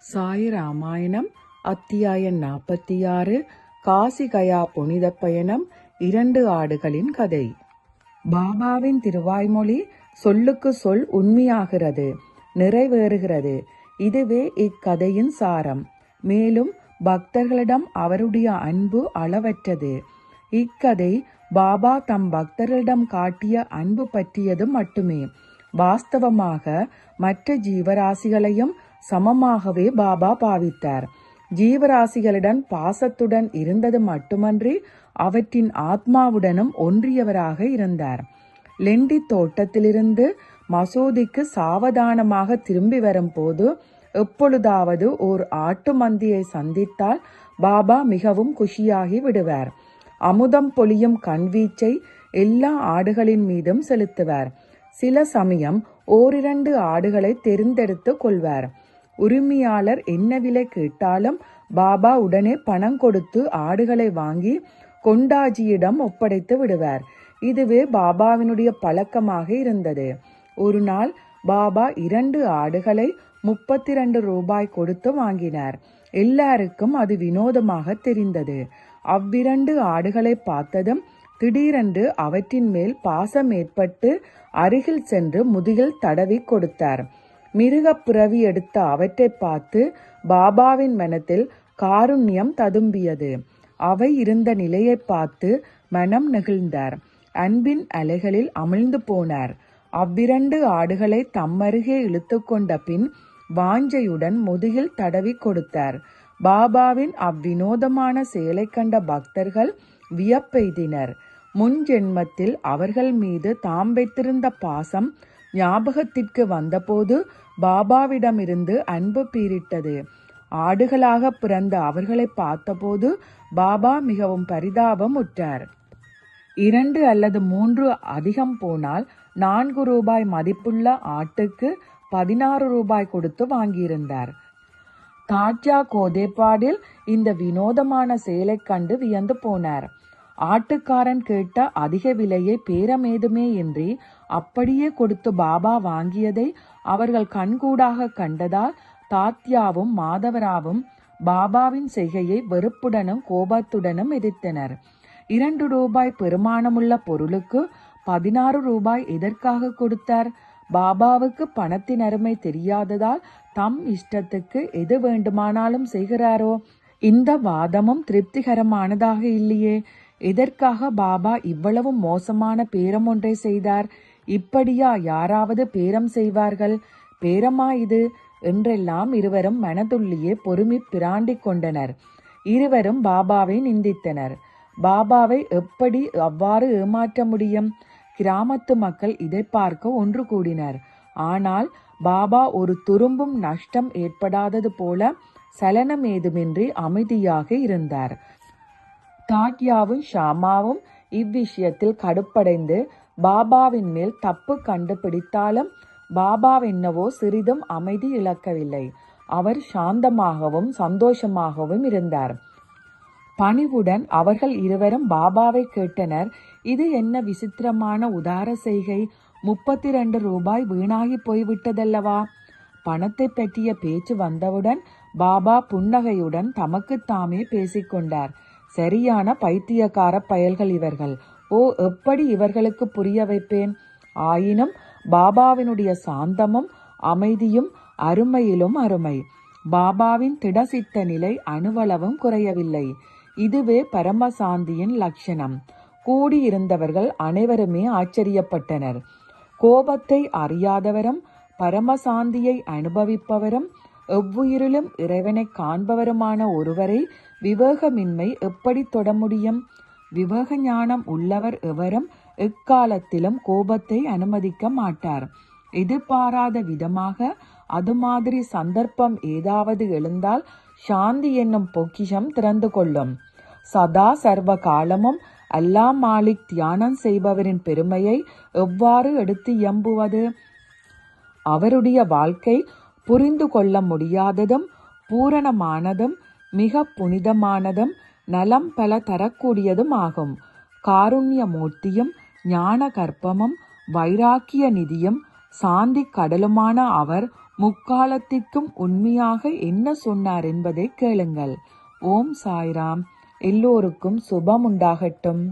சாய் ராமாயணம் அத்தியாயம் நாற்பத்தி ஆறு காசிகயா புனித பயணம் இரண்டு ஆடுகளின் கதை. பாபாவின் திருவாய்மொழி சொல்லுக்கு சொல் உண்மையாகிறது நிறைவேறுகிறது. இதுவே இக்கதையின் சாரம். மேலும் பக்தர்களிடம் அவருடைய அன்பு அளவற்றது. இக்கதை பாபா தம் பக்தர்களிடம் காட்டிய அன்பு பற்றியது மட்டுமே. வாஸ்தவமாக மற்ற ஜீவராசிகளையும் சமமாகவே பாபா பாவித்தார். ஜீவராசிகளுடன் பாசத்துடன் இருந்தது மட்டுமன்றி அவற்றின் ஆத்மாவுடனும் ஒன்றியவராக இருந்தார். லெண்டி தோட்டத்திலிருந்து மசூதிக்கு சாவதானமாக திரும்பி வரும்போது எப்பொழுதாவது ஓர் ஆட்டு மந்தியை சந்தித்தால் பாபா மிகவும் குஷியாகி விடுவார். அமுதம் பொழியும் கண்வீச்சை எல்லா ஆடுகளின் மீதும் செலுத்துவார். சில சமயம் ஓரிரண்டு ஆடுகளை தெரிந்தெடுத்து கொள்வார். உரிமையாளர் என்ன விலை கேட்டாலும் பாபா உடனே பணம் கொடுத்து ஆடுகளை வாங்கி கொண்டாஜியிடம் ஒப்படைத்து விடுவார். இதுவே பாபாவினுடைய பழக்கமாக இருந்தது. ஒரு நாள் பாபா இரண்டு ஆடுகளை முப்பத்தி ரெண்டு ரூபாய் கொடுத்து வாங்கினார். எல்லாருக்கும் அது வினோதமாக தெரிந்தது. அவ்விரண்டு ஆடுகளை பார்த்ததும் திடீரென்று அவற்றின் மேல் பாசம் ஏற்பட்டு அருகில் சென்று முதுகில் தடவி கொடுத்தார். மிருகப் பிறவி எடுத்த அவற்றை பார்த்து பாபாவின் மனத்தில் காருண்யம் ததும்பியது. அவை இருந்த நிலையை பார்த்து மனம் நெகிழ்ந்தார். அன்பின் அலைகளில் அமிழ்ந்து போனார். அவ்விரண்டு ஆடுகளை தம்மருகே இழுத்து கொண்ட பின் வாஞ்சையுடன் முதுகில் தடவி கொடுத்தார். பாபாவின் அவ்வினோதமான செயலை கண்ட பக்தர்கள் வியப்பெய்தினர். முன் ஜென்மத்தில் அவர்கள் மீது தாம் வைத்திருந்த பாசம் ஞாபகத்திற்கு வந்தபோது பாபாவிடமிருந்து அன்பு பீரிட்டது ஆடுகளாக பிறந்த அவர்களை பார்த்தபோது பாபா மிகவும் பரிதாபம் உற்றார் இரண்டு அல்லது மூன்று அதிகம் போனால் நான்கு ரூபாய் மதிப்புள்ள ஆட்டுக்கு பதினாறு ரூபாய் கொடுத்து வாங்கியிருந்தார். தாட்யா கோதேப்பாடில் இந்த வினோதமான செயலைக் கண்டு வியந்து போனார். ஆட்டுக்காரன் கேட்ட அதிக விலையை பேரமேதுமே இன்றி அப்படியே கொடுத்து பாபா வாங்கியதை அவர்கள் கண்கூடாக கண்டதால் தாத்யாவும் மாதவராவும் பாபாவின் செய்கையை வெறுப்புடனும் கோபத்துடனும் எதிர்த்தனர். இரண்டு ரூபாய் பெருமானமுள்ள பொருளுக்கு பதினாறு ரூபாய் எதற்காக கொடுத்தார்? பாபாவுக்கு பணத்தின் அருமை தெரியாததால் தம் இஷ்டத்துக்கு எது வேண்டுமானாலும் செய்கிறாரோ? இந்த வாதமும் திருப்திகரமானதாக இல்லையே. எதற்காக பாபா இவ்வளவு மோசமான பேரம் ஒன்றை செய்தார்? இப்படியா யாராவது பேரம் செய்வார்கள்? பேரமா இது? என்றெல்லாம் இருவரும் மனதுள்ளியே பொறுமி பிராண்டிக் கொண்டனர். இருவரும் பாபாவை நிந்தித்தனர். பாபாவை எப்படி அவ்வாறு ஏமாற்ற முடியும்? கிராமத்து மக்கள் இதை பார்க்க ஒன்று கூடினர். ஆனால் பாபா ஒரு துரும்பும் நஷ்டம் ஏற்படாதது போல சலனம் ஏதுமின்றி அமைதியாக இருந்தார். தாட்யாவும் ஷாமாவும் இவ்விஷயத்தில் கடுப்படைந்து பாபாவின் மேல் தப்பு கண்டுபிடித்தாலும் பாபாவென்னவோ சிறிதும் அமைதி இழக்கவில்லை. அவர் சாந்தமாகவும் சந்தோஷமாகவும் இருந்தார். பணிவுடன் அவர்கள் இருவரும் பாபாவை கேட்டனர். இது என்ன விசித்திரமான உதார செய்கை? முப்பத்தி ரெண்டு ரூபாய் வீணாகி போய்விட்டதல்லவா? பணத்தை பற்றிய பேச்சு வந்தவுடன் பாபா புன்னகையுடன் தமக்குத்தாமே பேசிக்கொண்டார். சரியான பைத்தியக்கார பயல்கள் இவர்கள். ஓ எப்படி இவர்களுக்கு புரிய வைப்பேன்? ஆயினும் பாபாவினுடைய சாந்தமும் அமைதியும் அருமையிலும் அருமை. பாபாவின் திடசித்த நிலை அணுவளவும் குறையவில்லை. இதுவே பரமசாந்தியின் லட்சணம். கூடியிருந்தவர்கள் அனைவருமே ஆச்சரியப்பட்டனர். கோபத்தை அறியாதவரும் பரமசாந்தியை அனுபவிப்பவரும் எவ்வுயிரிலும் இறைவனை காண்பவருமான ஒருவரை விவேகமின்மை எப்படி தொட முடியும் விவேக ஞானம் உள்ளவர் எவரும் எக்காலத்திலும் கோபத்தை அனுமதிக்க மாட்டார். எதிர்பாராத விதமாக அது மாதிரி சந்தர்ப்பம் ஏதாவது எழுந்தால் சாந்தி என்னும் பொக்கிஷம் திறந்து கொள்ளும். சதா சர்வ காலமும் அல்லா மாலிக் தியானம் செய்பவரின் பெருமையை எவ்வாறு எடுத்து எம்புவது அவருடைய வாழ்க்கை புரிந்து கொள்ள முடியாததும் பூரணமானதும் மிக புனிதமானதும் நலம் பல தரக்கூடியதும் ஆகும். காருண்ய மூர்த்தியும் ஞான கற்பமும் வைராக்கிய நிதியும் சாந்தி கடலுமான அவர் முக்காலத்திற்கும் உண்மையாக என்ன சொன்னார் என்பதை கேளுங்கள். ஓம் சாய்ராம். எல்லோருக்கும் சுபம் உண்டாகட்டும்